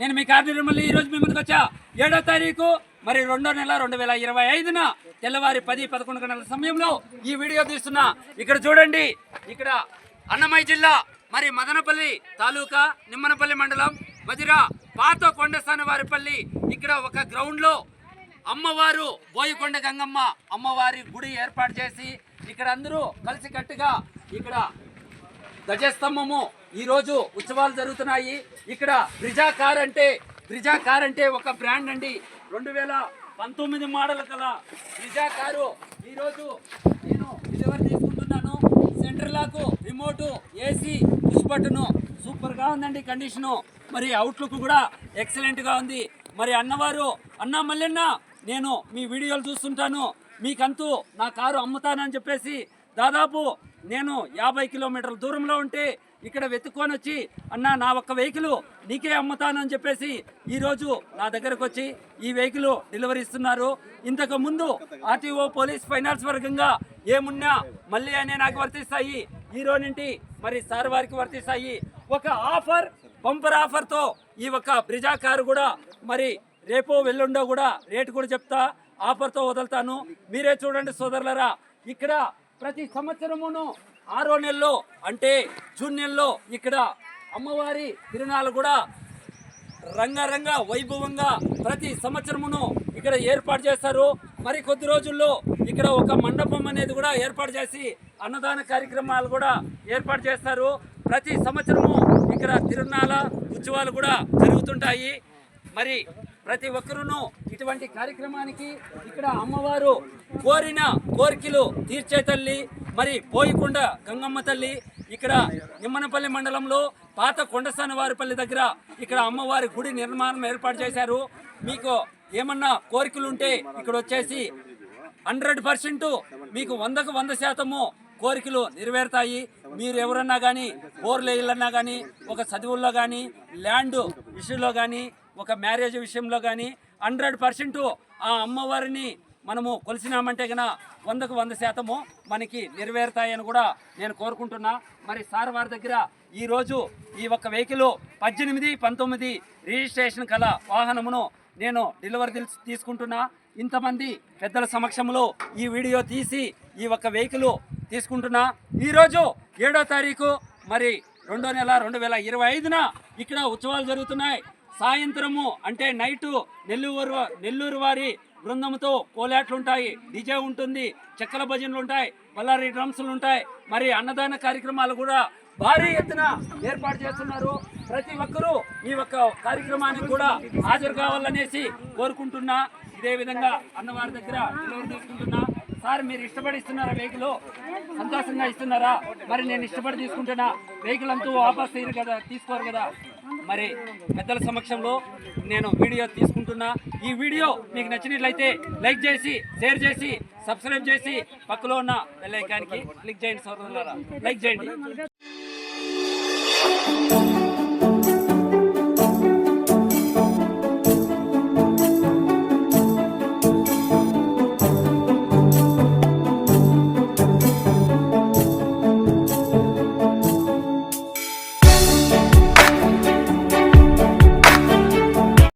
నేను మీ కార్డు మళ్ళీ ఈ రోజు మీ ముందుకు వచ్చా. ఏడో తారీఖు మరి రెండో నెల రెండు వేల ఇరవై ఐదున తెల్లవారి పది పదకొండు గంటల సమయంలో ఈ వీడియో తీస్తున్నా. ఇక్కడ చూడండి ఇక్కడ అన్నమయ్య జిల్లా మరి మదనపల్లి తాలూకా నిమ్మనపల్లి మండలం మధిర పాత కొండస్థాన వారిపల్లి ఇక్కడ ఒక గ్రౌండ్లో అమ్మవారు బోయికొండ గంగమ్మ అమ్మవారి గుడి ఏర్పాటు చేసి ఇక్కడ అందరూ కలిసికట్టుగా ఇక్కడ ధ్వజస్తంభము. ఈరోజు ఉత్సవాలు జరుగుతున్నాయి. ఇక్కడ బ్రిజా కార్ అంటే బ్రిజా కార్ అంటే ఒక బ్రాండ్ అండి. రెండు వేల పంతొమ్మిది మోడల్ కల బ్రిజా కారు. ఈరోజు నేను డెలివరీ తీసుకుంటున్నాను సెంటర్ లాకు రిమోటు ఏసీ పుష్ బటన్. సూపర్గా ఉందండి కండిషను. మరి అవుట్లుక్ కూడా ఎక్సలెంట్గా ఉంది. మరి అన్నవారు అన్న మల్లెన్న నేను మీ వీడియోలు చూస్తుంటాను. మీకంతూ నా కారు అమ్ముతానని చెప్పేసి దాదాపు నేను యాభై కిలోమీటర్ల దూరంలో ఉంటే ఇక్కడ వెతుక్కొని వచ్చి అన్న నా ఒక్క వెహికల్ నీకే అమ్ముతానని చెప్పేసి ఈరోజు నా దగ్గరకు వచ్చి ఈ వెహికల్ డెలివరీ ఇస్తున్నారు. ఇంతకు ముందు ఆర్టీఓ పోలీస్ ఫైనాన్స్ వర్గంగా ఏమున్నా మళ్ళీ అనే నాకు వర్తిస్తాయి. హీరో నుండి మరి సార్ వారికి వర్తిస్తాయి. ఒక ఆఫర్ బంపర్ ఆఫర్తో ఈ ఒక్క బ్రిజా కారు కూడా మరి రేపో వెళ్ళుండో కూడా రేటు కూడా చెప్తా ఆఫర్తో వదులుతాను. మీరే చూడండి సోదరులరా ఇక్కడ ప్రతి సంవత్సరమును ఆరో నెలలో అంటే జూన్ నెలలో ఇక్కడ అమ్మవారి తిరునాళ్ళు కూడా రంగరంగ వైభవంగా ప్రతి సంవత్సరమును ఇక్కడ ఏర్పాటు చేస్తారు. మరి కొద్ది రోజుల్లో ఇక్కడ ఒక మండపం అనేది కూడా ఏర్పాటు చేసి అన్నదాన కార్యక్రమాలు కూడా ఏర్పాటు చేస్తారు. ప్రతి సంవత్సరము ఇక్కడ తిరునాళ్ళ ఉత్సవాలు కూడా జరుగుతుంటాయి. మరి ప్రతి ఒక్కరూ ఇటువంటి కార్యక్రమానికి ఇక్కడ అమ్మవారు కోరిన కోరికలు తీర్చే తల్లి మరి పోయికొండ గంగమ్మ తల్లి ఇక్కడ నిమ్మనపల్లి మండలంలో పాత కొండస్థాన వారిపల్లి దగ్గర ఇక్కడ అమ్మవారి గుడి నిర్మాణం ఏర్పాటు చేశారు. మీకు ఏమన్నా కోరికలు ఉంటే ఇక్కడ వచ్చేసి హండ్రెడ్ పర్సెంట్ మీకు వందకు వంద శాతము కోరికలు నెరవేరుతాయి. మీరు ఎవరన్నా కానీ బోర్లు వేయాలన్నా కానీ ఒక చదువుల్లో కానీ ల్యాండ్ విషయంలో కానీ ఒక మ్యారేజ్ విషయంలో కానీ హండ్రెడ్ పర్సెంట్ ఆ అమ్మవారిని మనము కొలిసినామంటే గన వందకు వంద శాతము మనకి నెరవేరుతాయని కూడా నేను కోరుకుంటున్నా. మరి సార్ వారి దగ్గర ఈరోజు ఈ ఒక్క వెహికల్ పద్దెనిమిది పంతొమ్మిది రిజిస్ట్రేషన్ కల వాహనమును నేను డెలివరీ తీసుకుంటున్నా. ఇంతమంది పెద్దల సమక్షంలో ఈ వీడియో తీసి ఈ ఒక్క వెహికల్ తీసుకుంటున్నా. ఈరోజు ఏడో తారీఖు మరి రెండో నెల రెండు వేల ఇరవై ఐదున ఇక్కడ ఉత్సవాలు జరుగుతున్నాయి. సాయంత్రము అంటే నైటు నెల్లూరు నెల్లూరు వారి బృందంతో కోలాట్లుంటాయి. డిజే ఉంటుంది చెక్కల భజనలు ఉంటాయి బళ్ళారి డ్రమ్స్లు ఉంటాయి మరి అన్నదాన కార్యక్రమాలు కూడా భారీ ఎత్తున ఏర్పాటు చేస్తున్నారు. ప్రతి ఒక్కరూ ఈ ఒక్క కార్యక్రమానికి కూడా హాజరు కావాలనేసి కోరుకుంటున్నా. ఇదే విధంగా అన్నవారి దగ్గర డెలివరీ తీసుకుంటున్నా. సార్ మీరు ఇష్టపడి ఇస్తున్నారా వెహికల్? సంతోషంగా ఇస్తున్నారా? మరి నేను ఇష్టపడి తీసుకుంటున్నా. వెహికల్ అంతా వాపస్ తీరు కదా తీసుకోరు కదా. మరి పెద్దల సమక్షంలో నేను వీడియో తీసుకుంటున్నా. ఈ వీడియో మీకు నచ్చినట్లయితే లైక్ చేసి షేర్ చేసి సబ్స్క్రైబ్ చేసి పక్కలో ఉన్న బెల్ ఐకాన్కి క్లిక్ చేయండి సోదరులారా. లైక్ చేయండి.